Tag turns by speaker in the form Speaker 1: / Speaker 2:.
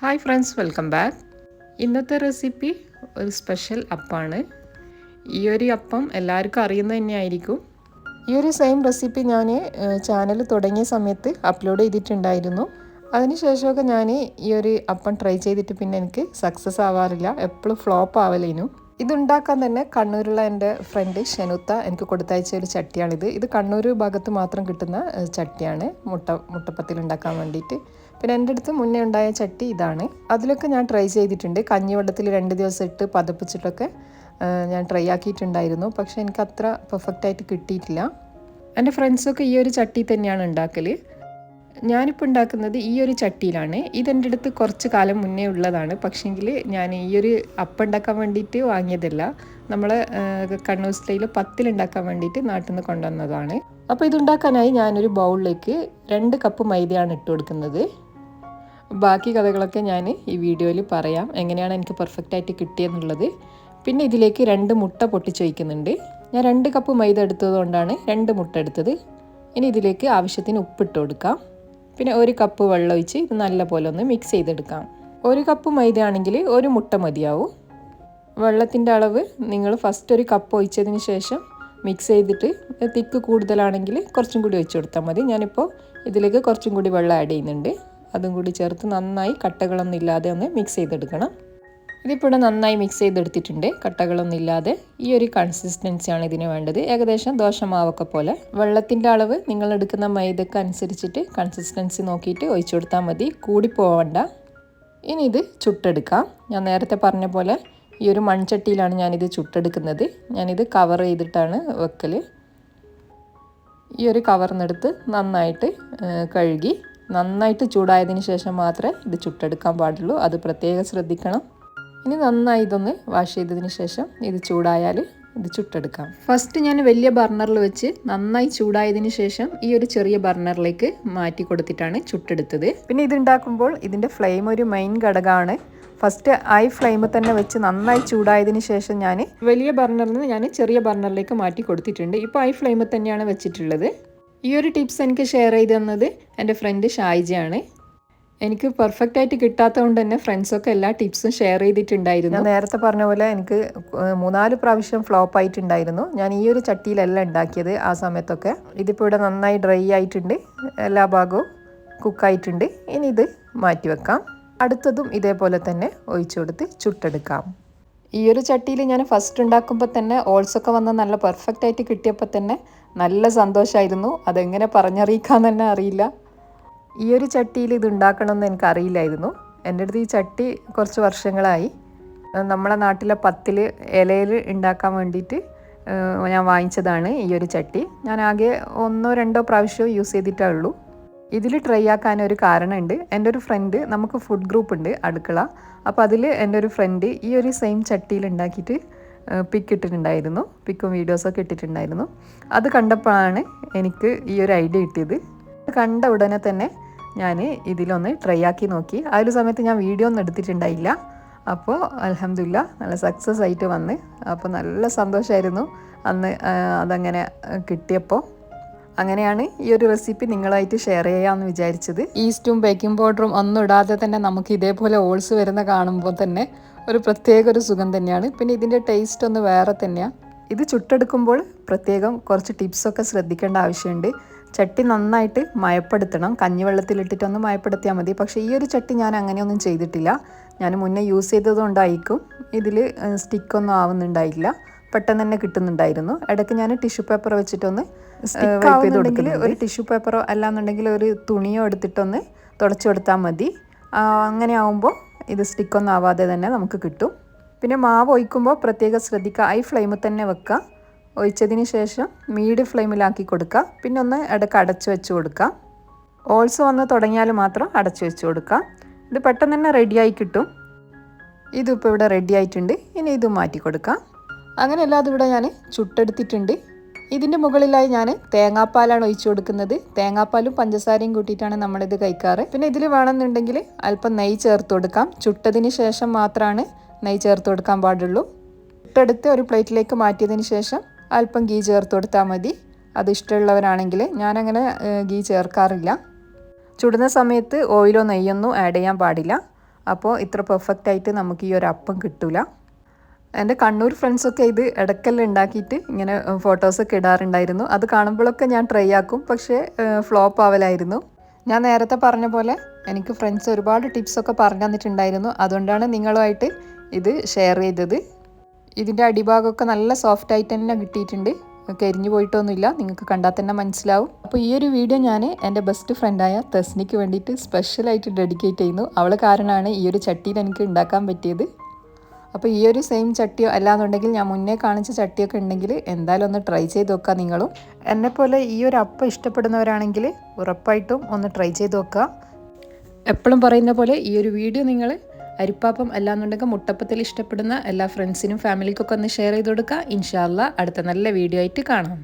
Speaker 1: Hi friends welcome back ഇന്നത്തെ recipe ഒരു special അപ്പാണ്. ഈ ഒരു അപ്പം എല്ലാവർക്കും അറിയുന്ന തന്നെയായിരിക്കും ഈ ഒരു സെയിം റെസിപ്പി ഞാൻ ചാനൽ തുടങ്ങിയ സമയത്ത് അപ്ലോഡ് ചെയ്തിട്ടുണ്ടായിരുന്നു. അതിനുശേഷമൊക്കെ ഞാൻ ഈ ഒരു അപ്പം ട്രൈ ചെയ്തിട്ട് പിന്നെ എനിക്ക് സക്സസ് ആവാറില്ല. എപ്പോഴും ഫ്ലോപ്പ് ആവലേനു. ഇതുണ്ടാക്കാൻ തന്നെ കണ്ണൂരുള്ള എന്റെ ഫ്രണ്ട് ഷെനുത്ത എനിക്ക് കൊടുത്തയച്ച ഒരു ചട്ടിയാണിത്. ഇത് കണ്ണൂർ ഭാഗത്ത് മാത്രം കിട്ടുന്ന ചട്ടിയാണ്. മുട്ട മുട്ടപ്പത്തിൽ ഉണ്ടാക്കാൻ വേണ്ടിയിട്ട്. പിന്നെ എന്റെ അടുത്ത് മുന്നേ ഉണ്ടായ ചട്ടി ഇതാണ്. അതിലൊക്കെ ഞാൻ ട്രൈ ചെയ്തിട്ടുണ്ട്. കഞ്ഞിവെള്ളത്തിൽ രണ്ട് ദിവസം ഇട്ട് പതപ്പിച്ചിട്ടൊക്കെ ഞാൻ ട്രൈ ആക്കിയിട്ടുണ്ടായിരുന്നു. പക്ഷേ എനിക്ക് അത്ര പെർഫെക്റ്റ് ആയിട്ട് കിട്ടിയിട്ടില്ല. എന്റെ ഫ്രണ്ട്സൊക്കെ ഈ ഒരു ചട്ടി തന്നെയാണ് ഉണ്ടാക്കൽ ഞാനിപ്പോൾ ഉണ്ടാക്കുന്നത് ഈ ഒരു ചട്ടിയിലാണ്. ഇതെന്റെ അടുത്ത് കുറച്ച് കാലം മുന്നേ ഉള്ളതാണ്. പക്ഷേങ്കിൽ ഞാൻ ഈ ഒരു അപ്പം ഉണ്ടാക്കാൻ വേണ്ടിയിട്ട് വാങ്ങിയതല്ല. നമ്മൾ കണ്ണൂർ സ്റ്റൈൽ പത്തിലുണ്ടാക്കാൻ വേണ്ടിയിട്ട് നാട്ടിൽ നിന്ന് കൊണ്ടുവന്നതാണ്. അപ്പോൾ ഇതുണ്ടാക്കാനായി ഞാനൊരു ബൗളിലേക്ക് രണ്ട് കപ്പ് മൈദയാണ് ഇട്ട് കൊടുക്കുന്നത്. ബാക്കി കഥകളൊക്കെ ഞാൻ ഈ വീഡിയോയിൽ പറയാം. എങ്ങനെയാണ് എനിക്ക് പെർഫെക്റ്റ് ആയിട്ട് കിട്ടിയെന്നുള്ളത്. പിന്നെ ഇതിലേക്ക് രണ്ട് മുട്ട പൊട്ടിച്ച് വയ്ക്കുന്നുണ്ട് ഞാൻ രണ്ട് കപ്പ് മൈദ എടുത്തതുകൊണ്ടാണ് രണ്ട് മുട്ട എടുത്തത്. ഇനി ഇതിലേക്ക് ആവശ്യത്തിന് ഉപ്പിട്ട് കൊടുക്കാം. പിന്നെ ഒരു കപ്പ് വെള്ളം ഒഴിച്ച് ഇത് നല്ലപോലെ ഒന്ന് മിക്സ് ചെയ്തെടുക്കാം. ഒരു കപ്പ് മൈദ ആണെങ്കിൽ ഒരു മുട്ട മതിയാവും. വെള്ളത്തിന്റെ അളവ് നിങ്ങൾ ഫസ്റ്റ് ഒരു കപ്പ് ഒഴിച്ചതിന് ശേഷം മിക്സ് ചെയ്തിട്ട് തിക്ക് കൂടുതലാണെങ്കിൽ കുറച്ചും കൂടി ഒഴിച്ചു കൊടുത്താൽ മതി. ഞാനിപ്പോൾ ഇതിലേക്ക് കുറച്ചും കൂടി വെള്ളം ആഡ് ചെയ്യുന്നുണ്ട്. അതും കൂടി ചേർത്ത് നന്നായി കട്ടകളൊന്നും ഇല്ലാതെ ഒന്ന് മിക്സ് ചെയ്തെടുക്കണം. ഇതിപ്പോൾ ഇവിടെ നന്നായി മിക്സ് ചെയ്തെടുത്തിട്ടുണ്ട്. കട്ടകളൊന്നും ഇല്ലാതെ ഈ ഒരു കൺസിസ്റ്റൻസിയാണ് ഇതിന് വേണ്ടത്. ഏകദേശം ദോശമാവൊക്കെ പോലെ വെള്ളത്തിന്റെ അളവ് നിങ്ങൾ എടുക്കുന്ന മൈദക്ക് അനുസരിച്ചിട്ട് കൺസിസ്റ്റൻസി നോക്കിയിട്ട് ഒഴിച്ചു കൊടുത്താൽ മതി. കൂടി പോവണ്ട. ഇനി ഇത് ചുട്ടെടുക്കാം. ഞാൻ നേരത്തെ പറഞ്ഞ പോലെ ഈ ഒരു മൺചട്ടിയിലാണ് ഞാനിത് ചുട്ടെടുക്കുന്നത്. ഞാനിത് കവർ ചെയ്തിട്ടാണ് വെക്കൽ ഈ ഒരു കവറിനെടുത്ത് നന്നായിട്ട് കഴുകി നന്നായിട്ട് ചൂടായതിന് ശേഷം മാത്രമേ ഇത് ചുട്ടെടുക്കാൻ പാടുള്ളൂ. അത് പ്രത്യേകം ശ്രദ്ധിക്കണം. ഇനി നന്നായി ഇതൊന്ന് വാഷ് ചെയ്തതിന് ശേഷം ഇത് ചൂടായാൽ ഇത് ചുട്ടെടുക്കാം. ഫസ്റ്റ് ഞാൻ വലിയ ബർണറിൽ വെച്ച് നന്നായി ചൂടായതിന് ശേഷം ഈ ഒരു ചെറിയ ബർണറിലേക്ക് മാറ്റി കൊടുത്തിട്ടാണ് ചുട്ടെടുത്തത്. പിന്നെ ഇത് ഉണ്ടാക്കുമ്പോൾ ഇതിന്റെ ഫ്ലെയിം ഒരു മെയിൻ ഘടകമാണ്. ഫസ്റ്റ് ഐ ഫ്ലെയിം തന്നെ വെച്ച് നന്നായി ചൂടായതിന് ശേഷം ഞാൻ വലിയ ബർണറിൽ നിന്ന് ഞാൻ ചെറിയ ബർണറിലേക്ക് മാറ്റി കൊടുത്തിട്ടുണ്ട്. ഇപ്പോൾ ഐ ഫ്ലെയിം തന്നെയാണ് വെച്ചിട്ടുള്ളത്. ഈ ഒരു ടിപ്സ് എനിക്ക് ഷെയർ ചെയ്ത് തന്നത് എന്റെ ഫ്രണ്ട് ഷായിജയാണ്. എനിക്ക് പെർഫെക്റ്റ് ആയിട്ട് കിട്ടാത്തതുകൊണ്ട് തന്നെ ഫ്രണ്ട്സൊക്കെ എല്ലാ ടിപ്സും ഷെയർ ചെയ്തിട്ടുണ്ടായിരുന്നു. നേരത്തെ പറഞ്ഞ പോലെ എനിക്ക് മൂന്നാൽ പ്രാവശ്യം ഫ്ലോപ്പ് ആയിട്ടുണ്ടായിരുന്നു. ഞാൻ ഈ ഒരു ചട്ടിയിലല്ല ഉണ്ടാക്കിയത് ആ സമയത്തൊക്കെ. ഇതിപ്പോൾ ഇവിടെ നന്നായി ഡ്രൈ ആയിട്ടുണ്ട്. എല്ലാ ഭാഗവും കുക്കായിട്ടുണ്ട് ഇനി ഇത് മാറ്റി വെക്കാം അടുത്തതും ഇതേപോലെ തന്നെ ഒഴിച്ചു കൊടുത്ത് ചുട്ടെടുക്കാം. ഈ ഒരു ചട്ടിയിൽ ഞാൻ ഫസ്റ്റ് ഉണ്ടാക്കുമ്പോൾ തന്നെ ഓൾസൊക്കെ വന്ന് നല്ല പെർഫെക്റ്റ് ആയിട്ട് കിട്ടിയപ്പോൾ തന്നെ നല്ല സന്തോഷമായിരുന്നു അതെങ്ങനെ പറഞ്ഞറിയിക്കാൻ തന്നെ അറിയില്ല. ഈ ഒരു ചട്ടിയിൽ ഇത് ഉണ്ടാക്കണമെന്ന് എനിക്ക് അറിയില്ലായിരുന്നു. എന്റെ അടുത്ത് ഈ ചട്ടി കുറച്ച് വർഷങ്ങളായി. നമ്മളെ നാട്ടിലെ പത്തിൽ ഇലയിൽ ഉണ്ടാക്കാൻ വേണ്ടിയിട്ട് ഞാൻ വാങ്ങിച്ചതാണ് ഈ ഒരു ചട്ടി. ഞാൻ ആകെ ഒന്നോ രണ്ടോ പ്രാവശ്യമോ യൂസ് ചെയ്തിട്ടേ ഉള്ളൂ. ഇതിൽ ട്രൈ ആക്കാൻ ഒരു കാരണമുണ്ട്. എന്റെ ഒരു ഫ്രണ്ട് നമുക്ക് ഫുഡ് ഗ്രൂപ്പ് ഉണ്ട് അടുക്കള. അപ്പോൾ അതിൽ എന്റെ ഒരു ഫ്രണ്ട് ഈ ഒരു സെയിം ചട്ടിയിൽ ഉണ്ടാക്കിയിട്ട് പിക്ക് ഇട്ടിട്ടുണ്ടായിരുന്നു. പിക്കും വീഡിയോസൊക്കെ ഇട്ടിട്ടുണ്ടായിരുന്നു. അത് കണ്ടപ്പോഴാണ് എനിക്ക് ഈ ഒരു ഐഡിയ കിട്ടിയത്. കണ്ട ഉടനെ തന്നെ ഞാൻ ഇതിലൊന്ന് ട്രൈ ആക്കി നോക്കി. ആ ഒരു സമയത്ത് ഞാൻ വീഡിയോ ഒന്നും എടുത്തിട്ടുണ്ടായില്ല. അപ്പോൾ അലഹമില്ല നല്ല സക്സസ് ആയിട്ട് വന്ന്. അപ്പോൾ നല്ല സന്തോഷമായിരുന്നു അന്ന് അതങ്ങനെ കിട്ടിയപ്പോൾ അങ്ങനെയാണ് ഈ ഒരു റെസിപ്പി നിങ്ങളായിട്ട് ഷെയർ ചെയ്യാമെന്ന് വിചാരിച്ചത്. ഈസ്റ്റും ബേക്കിംഗ് പൗഡറും ഒന്നും ഇടാതെ തന്നെ നമുക്ക് ഇതേപോലെ ഓൾസ് വരുന്ന കാണുമ്പോൾ തന്നെ ഒരു പ്രത്യേക ഒരു സുഖം തന്നെയാണ്. പിന്നെ ഇതിന്റെ ടേസ്റ്റ് ഒന്ന് വേറെ തന്നെയാണ് ഇത് ചുട്ടെടുക്കുമ്പോൾ പ്രത്യേകം കുറച്ച് ടിപ്സൊക്കെ ശ്രദ്ധിക്കേണ്ട ആവശ്യമുണ്ട്. ചട്ടി നന്നായിട്ട് മയപ്പെടുത്തണം. കഞ്ഞിവെള്ളത്തിലിട്ടിട്ടൊന്ന് മയപ്പെടുത്തിയാൽ മതി. പക്ഷേ ഈ ഒരു ചട്ടി ഞാൻ അങ്ങനെയൊന്നും ചെയ്തിട്ടില്ല. ഞാൻ മുന്നേ യൂസ് ചെയ്തതുകൊണ്ടായിരിക്കും ഇതിൽ സ്റ്റിക്കൊന്നും ആവുന്നുണ്ടായില്ല. പെട്ടെന്ന് തന്നെ കിട്ടുന്നുണ്ടായിരുന്നു. ഇടയ്ക്ക് ഞാൻ ടിഷ്യൂ പേപ്പർ വെച്ചിട്ടൊന്ന് സ്റ്റിക്ക് കൊടുക്കുന്നത് ഒരു ടിഷ്യൂ പേപ്പറോ അല്ലാന്നുണ്ടെങ്കിൽ ഒരു തുണിയോ എടുത്തിട്ടൊന്ന് തുടച്ചു കൊടുത്താൽ മതി. അങ്ങനെ ആവുമ്പോൾ ഇത് സ്റ്റിക്കൊന്നും ആവാതെ തന്നെ നമുക്ക് കിട്ടും. പിന്നെ മാവ് ഒഴിക്കുമ്പോൾ പ്രത്യേകം ശ്രദ്ധിക്കുക. ഐ ഫ്ലെയിമിൽ തന്നെ വെക്കുക. ഒഴിച്ചതിന് ശേഷം മീഡിയം ഫ്ലെയിമിലാക്കി കൊടുക്കുക. പിന്നെ ഒന്ന് ഇടയ്ക്ക് അടച്ചു വെച്ച് കൊടുക്കുക. ഓൾസോ വന്ന് തുടങ്ങിയാൽ മാത്രം അടച്ചു വെച്ച് കൊടുക്കുക. ഇത് പെട്ടെന്ന് തന്നെ റെഡിയായി കിട്ടും. ഇതിപ്പോൾ ഇവിടെ റെഡി ആയിട്ടുണ്ട്. ഇനി ഇത് മാറ്റി കൊടുക്കാം അങ്ങനെ അല്ലാതെ ഇവിടെ ഞാൻ ചുട്ടെടുത്തിട്ടുണ്ട്. ഇതിന്റെ മുകളിലായി ഞാൻ തേങ്ങാപ്പാലാണ് ഒഴിച്ചു കൊടുക്കുന്നത്. തേങ്ങാപ്പാലും പഞ്ചസാരയും കൂട്ടിയിട്ടാണ് നമ്മളിത് കഴിക്കാറ്. പിന്നെ ഇതിൽ വേണമെന്നുണ്ടെങ്കിൽ അല്പം നെയ്യ് ചേർത്ത് കൊടുക്കാം. ചുട്ടതിന് ശേഷം മാത്രമാണ് നെയ്യ് ചേർത്ത് കൊടുക്കാൻ പാടുള്ളൂ. ചുട്ടെടുത്ത് ഒരു പ്ലേറ്റിലേക്ക് മാറ്റിയതിന് ശേഷം അല്പം ഗീ ചേർത്ത് കൊടുത്താൽ മതി. അത് ഇഷ്ടമുള്ളവരാണെങ്കിൽ ഞാനങ്ങനെ ഗീ ചേർക്കാറില്ല. ചുടുന്ന സമയത്ത് ഓയിലോ നെയ്യൊന്നും ആഡ് ചെയ്യാൻ പാടില്ല. അപ്പോൾ ഇത്ര പെർഫെക്റ്റ് ആയിട്ട് നമുക്ക് ഈ ഒരു അപ്പം കിട്ടില്ല എന്റെ കണ്ണൂർ ഫ്രണ്ട്സൊക്കെ ഇത് ഇടയ്ക്കെല്ലാം ഉണ്ടാക്കിയിട്ട് ഇങ്ങനെ ഫോട്ടോസൊക്കെ ഇടാറുണ്ടായിരുന്നു. അത് കാണുമ്പോഴൊക്കെ ഞാൻ ട്രൈ ആക്കും. പക്ഷേ ഫ്ലോപ്പ് ആവലായിരുന്നു. ഞാൻ നേരത്തെ പറഞ്ഞ പോലെ എനിക്ക് ഫ്രണ്ട്സ് ഒരുപാട് ടിപ്സൊക്കെ പറഞ്ഞു തന്നിട്ടുണ്ടായിരുന്നു. അതുകൊണ്ടാണ് നിങ്ങളുമായിട്ട് ഇത് ഷെയർ ചെയ്തത്. ഇതിന്റെ അടിഭാഗമൊക്കെ നല്ല സോഫ്റ്റ് ആയിട്ട് തന്നെ കിട്ടിയിട്ടുണ്ട്. കരിഞ്ഞു പോയിട്ടൊന്നുമില്ല. നിങ്ങൾക്ക് കണ്ടാൽ തന്നെ മനസ്സിലാവും. അപ്പോൾ ഈ ഒരു വീഡിയോ ഞാൻ എന്റെ ബെസ്റ്റ് ഫ്രണ്ടായ തെസ്നിക്ക് വേണ്ടിയിട്ട് സ്പെഷ്യലായിട്ട് ഡെഡിക്കേറ്റ് ചെയ്യുന്നു. അവൾ കാരണമാണ് ഈ ഒരു ചട്ടിയിൽ എനിക്ക് ഉണ്ടാക്കാൻ പറ്റിയത്. അപ്പോൾ ഈ ഒരു സെയിം ചട്ടിയോ അല്ലാന്നുണ്ടെങ്കിൽ ഞാൻ മുന്നേ കാണിച്ച ചട്ടിയൊക്കെ ഉണ്ടെങ്കിൽ എന്തായാലും ഒന്ന് ട്രൈ ചെയ്ത് നോക്കുക നിങ്ങളും. എന്നെപ്പോലെ ഈ ഒരു അപ്പം ഇഷ്ടപ്പെടുന്നവരാണെങ്കിൽ ഉറപ്പായിട്ടും ഒന്ന് ട്രൈ ചെയ്ത് നോക്കുക എപ്പോഴും പറയുന്ന പോലെ ഈ ഒരു വീഡിയോ നിങ്ങൾ അരിപ്പാപ്പം അല്ലാന്നുണ്ടെങ്കിൽ മുട്ടപ്പത്തിൽ ഇഷ്ടപ്പെടുന്ന എല്ലാ ഫ്രണ്ട്സിനും ഫാമിലിക്കൊക്കെ ഒന്ന് ഷെയർ ചെയ്ത് കൊടുക്കുക ഇൻഷാല്ല അടുത്ത നല്ല വീഡിയോ ആയിട്ട് കാണാം.